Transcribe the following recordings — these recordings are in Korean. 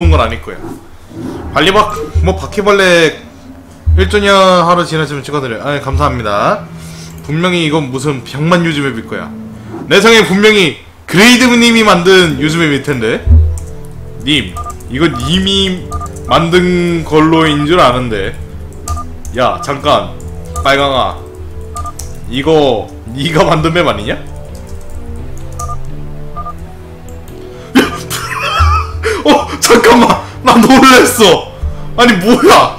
좋은 건 아닐 거야. 발리박 뭐 바퀴벌레 1주년 하루 지났으면 축하드려요. 아 감사합니다. 분명히 이건 무슨 병만 유즈맵일 거야. 내 생에 분명히 그레이드님이 만든 유즈맵일 텐데. 님, 이거 님이 만든 걸로인 줄 아는데. 야 잠깐, 빨강아. 이거 네가 만든 맵 아니냐? 잠깐만. 나 놀랬어. 아니 뭐야?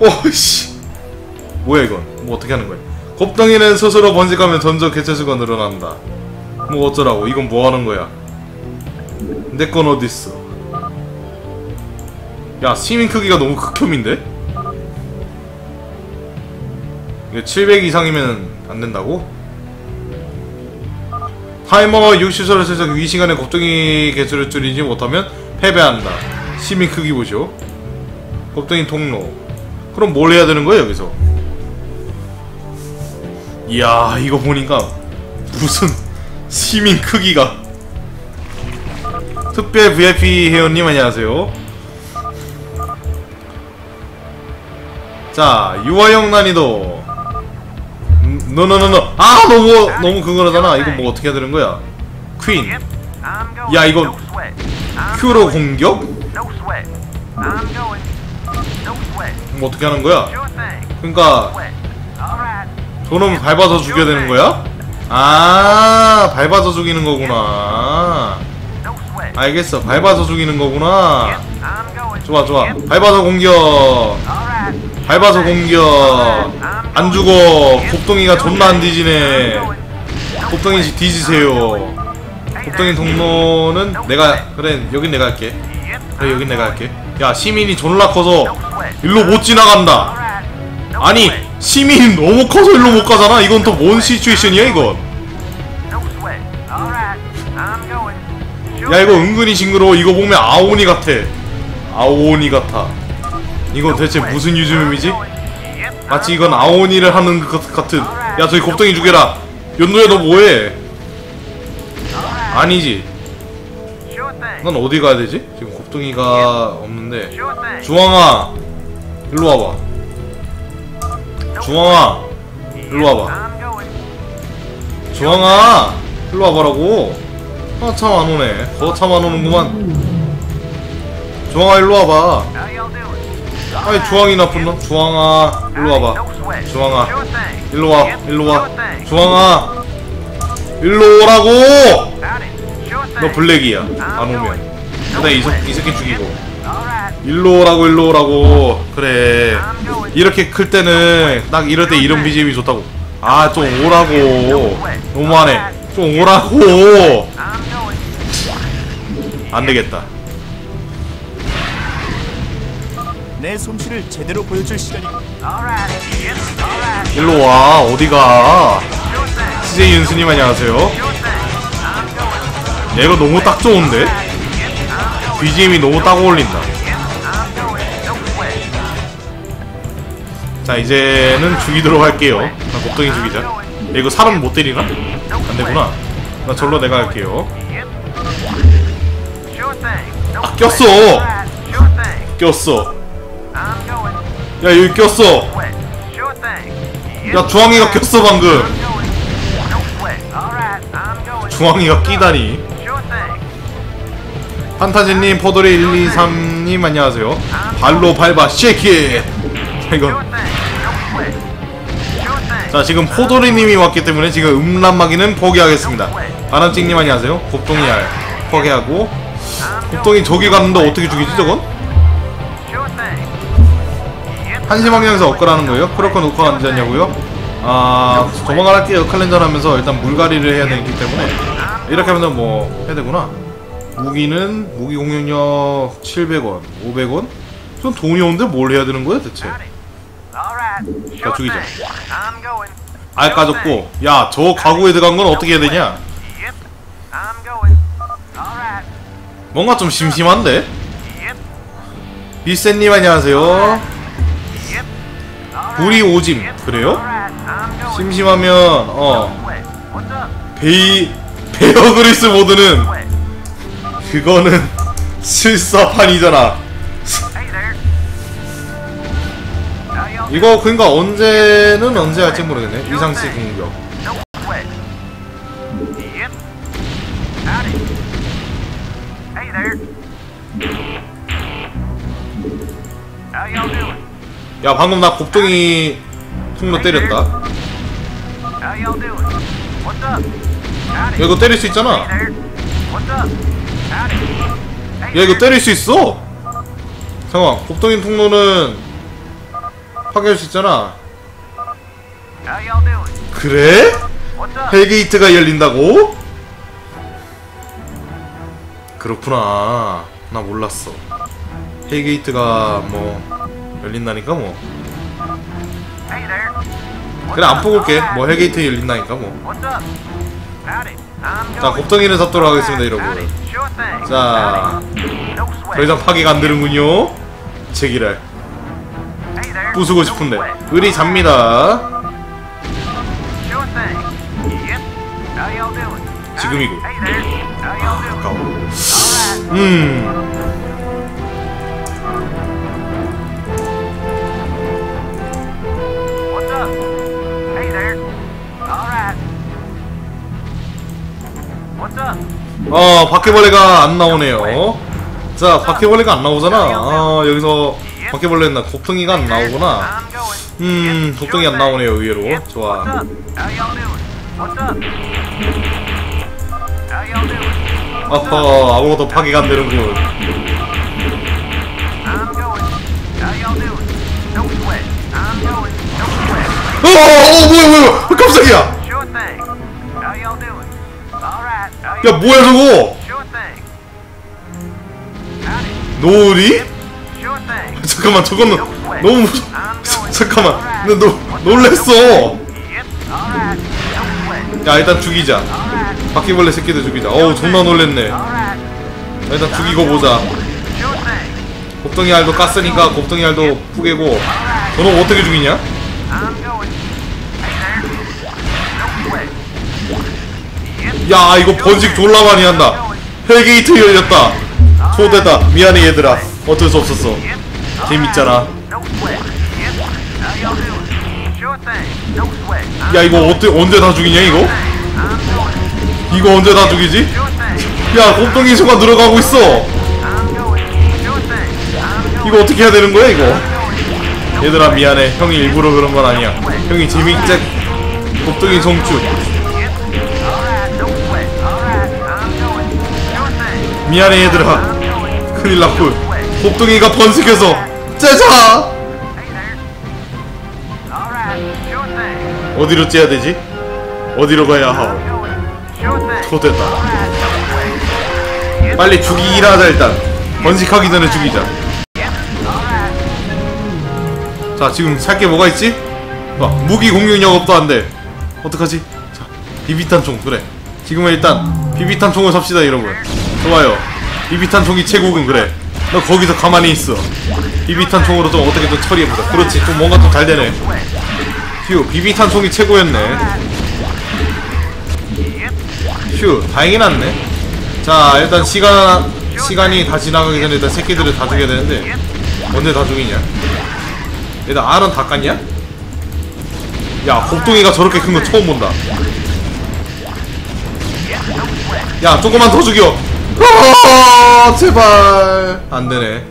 어씨. 뭐야 이건? 뭐 어떻게 하는 거야? 곱덩이는 스스로 번식하면 전적 개체수가 늘어난다. 뭐 어쩌라고? 이건 뭐 하는 거야? 내 건 어딨어? 야 시민 크기가 너무 극혐인데? 이게 700 이상이면 안 된다고? 타이머 60초를 세서 이 시간에 곱덩이 개수를 줄이지 못하면 패배한다. 시민 크기 보죠. 곱덩이 통로. 그럼 뭘 해야 되는 거야 여기서? 이야 이거 보니까 무슨 시민 크기가 특별 VIP 회원님 안녕하세요. 자 유아형 난이도 너너너너 아 너무 너무 그거라잖아 이거 뭐 어떻게 해야 되는 거야 퀸 야 이거 큐로 공격? 뭐 어떻게 하는 거야? 그러니까 저놈 밟아서 죽여야 되는 거야? 아 밟아서 죽이는 거구나. 알겠어. 밟아서 죽이는 거구나. 좋아 좋아. 밟아서 공격. 밟아서 공격. 안 죽어. 곱덩이가 존나 안 뒤지네. 곱덩이 뒤지세요 곱덩이 동로는 내가 그래 여긴 내가 할게. 그래 여긴 내가 할게. 야 시민이 존나 커서 일로 못 지나간다. 아니 시민이 너무 커서 일로 못 가잖아? 이건 또 뭔 시츄에이션이야 이건? 야 이거 은근히 징그러워. 이거 보면 아오니 같아. 아오니 같아. 이거 대체 무슨 유즈맵이지? 마치 이건 아오니를 하는 것 같은. 야 저기 곱덩이 죽여라. 연노야 너 뭐해 아니지. 난 어디 가야 되지? 지금 곱덩이가 없는데. 주황아 일로 와봐. 주황아 일로 와봐. 주황아 일로 와봐라고. 아참 안 오네. 거참 안 오는구만. 주황아 일로 와봐. 아니 주황이 나쁜 놈. 주황아 일로 와봐. 주황아 일로 와. 일로 와. 주황아 일로 오라고! 너 블랙이야 안 오면. 그다 이, 새- 이 새끼 죽이고. 일로 오라고 일로 오라고. 그래. 이렇게 클 때는 딱 이럴 때 이런 BGM이 좋다고. 아 좀 오라고. 너무하네. 좀 오라고. 안 되겠다. 내 솜씨를 제대로 보여줄 시간이 일로 와 어디가 CJ 윤수님 안녕하세요. 야 이거 너무 딱 좋은데? BGM이 너무 딱 어울린다. 자 이제는 죽이도록 할게요. 나 곱덩이 죽이자. 야, 이거 사람 못 때리나? 안되구나. 나 절로 내가 할게요. 아 꼈어. 꼈어. 야 여기 꼈어. 야 주황이가 꼈어 방금 주황이가 끼다니. 판타지님 포도리 123님 안녕하세요. 발로 밟아 쉐이키! 자 이건 자 지금 포도리님이 왔기 때문에 지금 음란마기는 포기하겠습니다. 바람찍님 안녕하세요. 곱동이 알 포기하고. 곱동이 저기 갔는데 어떻게 죽이지 저건? 한시 방향에서 업그라는 거예요? 크로커 놓고 앉았냐고요? 아 조만간 할게요. 칼렌저 하면서 일단 물갈이를 해야 되기 때문에 이렇게 하면 뭐 해야 되구나. 무기는 무기 공격력 700원 500원? 전 돈이 없는데 뭘 해야 되는 거야 대체? 자 죽이자. 알 까졌고. 야 저 가구에 들어간 건 어떻게 해야 되냐? 뭔가 좀 심심한데? 비센님 안녕하세요. 불이 오짐 그래요? 심심하면 어. 베이 베어그리스 모드는 그거는 실사판이잖아. 이거 그니까 언제는 언제 할지 모르겠네. 이상치 공격? 야 방금 나 곱동이 통로 때렸다 야 이거 때릴 수 있잖아 야 이거. 때릴 수 있어 잠깐만 곱동이 통로는 파괴할 수 있잖아? 그래? 헬게이트가 열린다고? 그렇구나 나 몰랐어 헬게이트가 뭐 열린다니까 뭐 그래 안? 뽑을게. 뭐 헬게이트 열린다니까 뭐 What's up? Howdy. I'm 자, going. 곱덩이를 잡도록 하겠습니다, 여러분. 자, Howdy. No sweat. 더 이상 파괴가 안 되는군요 제기랄. 부수고 싶은데. 의리 잡니다? 지금이고. Doing? 아까워. 음 어, 바퀴벌레가 안 나오네요. 자, 바퀴벌레가 안 나오잖아. 아, 여기서 바퀴벌레는 나 곱덩이가 안 나오구나. 음, 곱덩이 안 나오네요. 의외로. 좋아. 어허, 아무것도 파괴가 안 되는군. I'm going. How y'all doing? No sweat. I'm going. No sweat. 어, 어, 뭐야, 뭐야, 깜짝이야. 야, 뭐야, 저거? 노을이? 잠깐만, 저거는. 너무 무서. 잠깐만. 나 노? 놀랬어. 야, 일단 죽이자. 바퀴벌레 새끼들 죽이자. 어우, 존나 놀랬네. 자, 일단 죽이고 보자. 곱덩이 알도 깠으니까 곱덩이 알도 푸개고. 너는 어떻게 죽이냐? 야 이거 번식 졸라 많이 한다 헬게이트 열렸다 초대다 미안해 얘들아 어쩔 수 없었어. 재밌잖아. 야 이거 어때 언제 다 죽이냐 이거? 이거 언제 다 죽이지? 야 곱덩이 수가 늘어가고 있어. 이거 어떻게 해야 되는 거야 이거 얘들아 미안해 형이 일부러 그런 건 아니야 형이 재밌게 곱덩이 성추 미안해 얘들아. 큰일 났군 곱덩이가 번식해서 thing. 어디로 째야 되지? 어디로 가야 하오. Yep. 빨리 죽이기나 하자 일단 번식하기 전에 죽이자. 자 지금 살 게 뭐가 있지? 봐 무기 공격 영업도 안돼 어떡하지? 자 비비탄 총 그래 지금은 일단 비비탄 총을 삽시다 여러분 좋아요. 비비탄 총이 최고군 그래. 너 거기서 가만히 있어. 비비탄 총으로 좀 어떻게든 처리해보자. 그렇지. 좀 뭔가 좀 잘 되네. 휴 비비탄 총이 최고였네. 휴 다행히 났네. 자 일단 시간 시간이 다 지나가기 전에 일단 새끼들을 다 죽여야 되는데. 언제 다 죽이냐? 일단 알은 다 깠냐? 야 곱동이가 저렇게 큰 거 처음 본다. 야 조금만 더 죽여 아 제발. 안되네.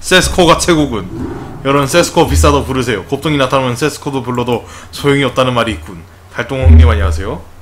세스코가 최고군. 여러분 세스코 비싸도 부르세요. 곱동이 나타나면 세스코도 불러도 소용이 없다는 말이 있군. 달동홍님 안녕하세요